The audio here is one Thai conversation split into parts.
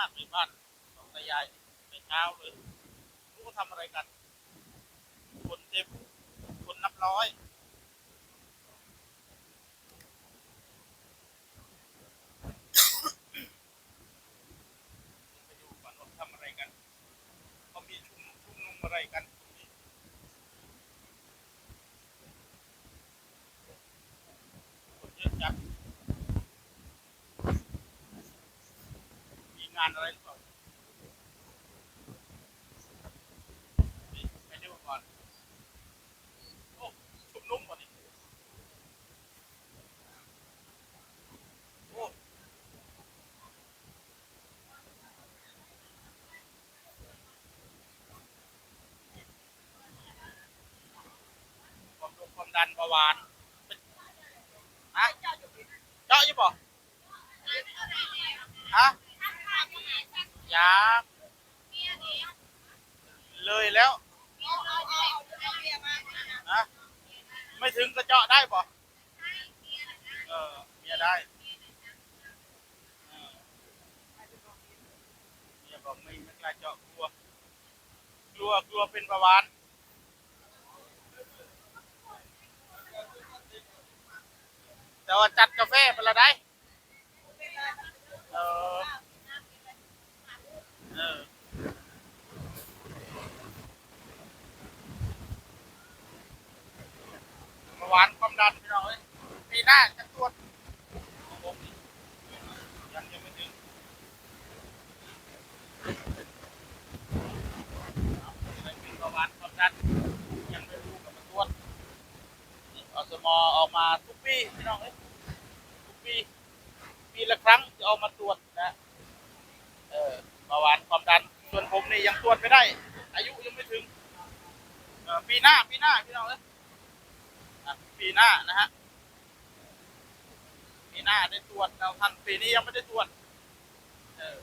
มากในบ้านสองตายายไม่เช้าเลยรู้ว่าทำอะไรกัน คนเต็มคนนับร้อยไปดูก่อนว่าทำอะไรกันเขามีชุมชุมนุมอะไรกันตรงนี้คนเยอะจังมี งานอะไรหรือเปล่านี่ไปดูก่อนโอ้ชุมนุมก่อนนี่โอ้ความดันความดันเบาหวานฮะเจาะอยู่ป่ะฮะ ยาเลยแล้วฮะไม่ถึงก็เจาะได้ปะเออเมียได้เมียบอกไม่ไม่กล้าเจาะกลัว กลัวกลัวเป็นเบาหวานแต่ว่าจัดกาแฟไปและได้ เออ เออเมื่อวานความดันพี่น้องเอ้ย ปีหน้าจะตรวจองผมนี่ยังยังไม่ถึงเอาออวานความดันยังไม่รู้กับมาตรวจอสมออกมาทุกปีพี่น้องเอ้ยทุกปีปีละครั้งจะเอามาตรวจนะเออเบาหวานความดันส่วนผมนี่ยังตรวจไม่ได้ อายุยังไม่ถึงปีหน้าปีหน้าพี่น้องเอ้ยปีหน้านะฮะ หน้าได้ตรวจเราทันปีนี้ยังไม่ได้ตรวจเออ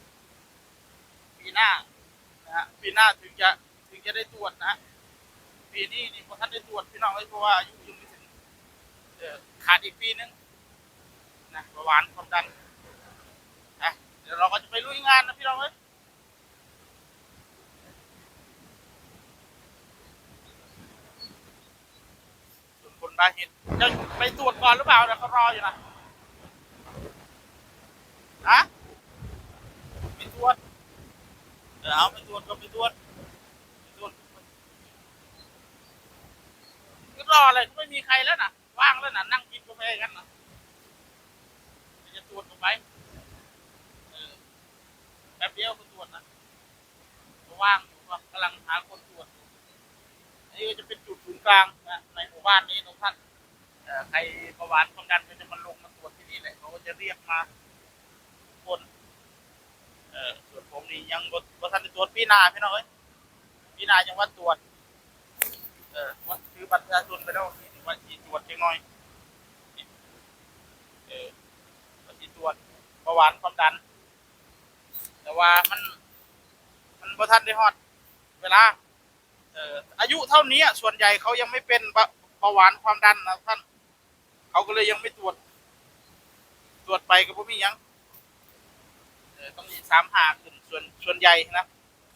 ปีหน้านะฮะปีหน้าถึงจะถึงจะได้ตรวจนะปีนี้นี่พอท่านได้ตรวจพี่น้องเอ้ยเพราะว่าอายุยังไม่ถึงเออขาดอีกปีนึงนะเบาหวานความดันนะเดี๋ยวเราก็จะไปลุยงานนะพี่น้องเอ้ยส่วนคนบาหินจะไปตรวจก่อนหรือเปล่าเดี๋ยวเขารออยู่นะฮะไปตรวจเดี๋ย วเอาไปตรวจก็ไปตรวจตรวจก็รออะไรไม่มีใครแล้วนะว่างแล้วนะนั่งกินกาแฟกันนะจะตรวจลงไปเออแป๊บเดียวก็ตรวจนะก็ว่างอยู่ว่ากำลังหาคนตรวจอันนี้ก็จะเป็นจุดศูนย์กลางนะในหมู่บ้านนี้ทุกท่านใครประวัติความดันก็จะมาลงมาตรวจที่นี่แหละเขาก็จะเรียกมา ออส่วนผมนี่ยังบ่บ่ทันได้ตรวจปีหน้าพี่น้องเอ้ยปีหน้ายังว่าตรวจ เออว่าซื้อบัตรประชาชนไปแล้วนี่ว่าสีตรวจเล็กน้อยเออปฏิตรวจเบาหวานความดัน แต่ว่ามัน มันบ่ทันได้ฮอด เวลา เอออายุเท่านี้ส่วนใหญ่เขายังไม่เป็นเบาหวานความดันนะท่าน เขาก็เลยยังไม่ตรวจ ตรวจไปก็บ่มีหยัง ต้องมีสามหาขึ้นส่วนส่วนใหญ่นะ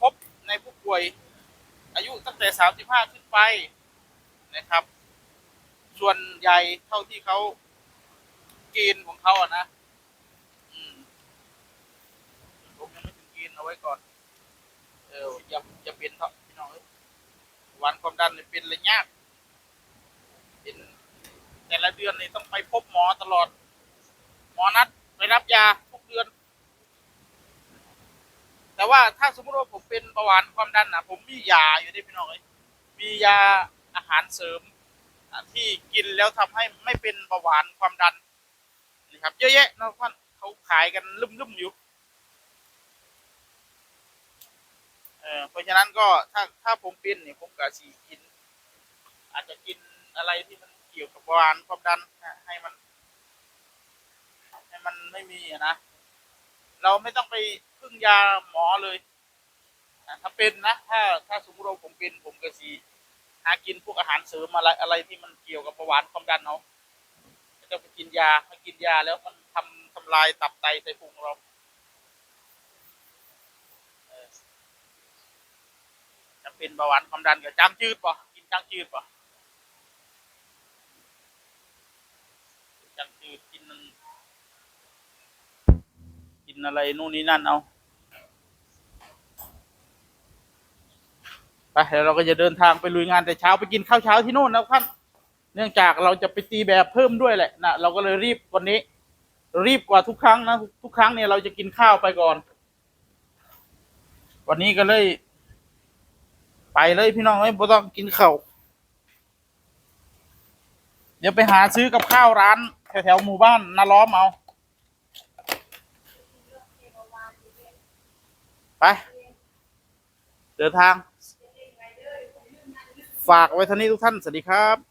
พบในผู้ป่วย อายุตั้งแต่สามสิบห้าขึ้นไปนะครับ ส่วนใหญ่เท่าที่เขากณฑ์ของเขาอะนะอืมผมยังไม่ถึงกณฑ์เอาไว้ก่อน เอออย่าอย่าเป็นเถอะพี่น้องเอ้ยวานความดันเนี่ยเป็นระยะเป็นแต่ละเดือนนี่ต้องไปพบหมอตลอด หมอนัดไปรับยา แต่ว่าถ้าสมมติว่าผมเป็นเบาหวานความดันนะผมมียาอยู่ที่พี่น้องเอ้ยมียาอาหารเสริมที่กินแล้วทำให้ไม่เป็นเบาหวานความดันนี่ครับเยอะแยะนะท่านเขาขายกันลุ่มๆอยู่เออเพราะฉะนั้นก็ถ้าถ้าผมเป็นเนี่ยผมก็สีกิน อาจจะกินอะไรที่มันเกี่ยวกับเบาหวานความดันให้มัน ให้มันไม่มีนะเราไม่ต้องไป พึ่งยาหมอเลยถ้าเป็นนะถ้าถ้าสมมติเราผมเป็นผมก็สีหากินพวกอาหารเสริมอะไรอะไรที่มันเกี่ยวกับประวัติความดันเนาจะไปกินยาไปกินยาแล้วมันทำทำลายตับไตไตพุงเราจะเป็นประวัติความดันก็บจางจืดปะกินจางจืดปะจางจืดกิน กินอะไรนู่นนี่นั่นเอาไปเดี๋ยวเราก็จะเดินทางไปลุยงานแต่เช้าไปกินข้าวเช้าที่โน่นนะท่านเนื่องจากเราจะไปตีแบบเพิ่มด้วยแหละนะเราก็เลยรีบวันนี้ รีบกว่าทุกครั้งนะทุกครั้งเนี่ยเราจะกินข้าวไปก่อน วันนี้ก็เลย ไปเลยพี่น้องไม่ต้องกินข้าวเดี๋ยวไปหาซื้อกับข้าวร้านแถวๆหมู่บ้านนาล้อมเอา ไป เดินทาง ฝากไว้ท่านี้ทุกท่าน สวัสดีครับ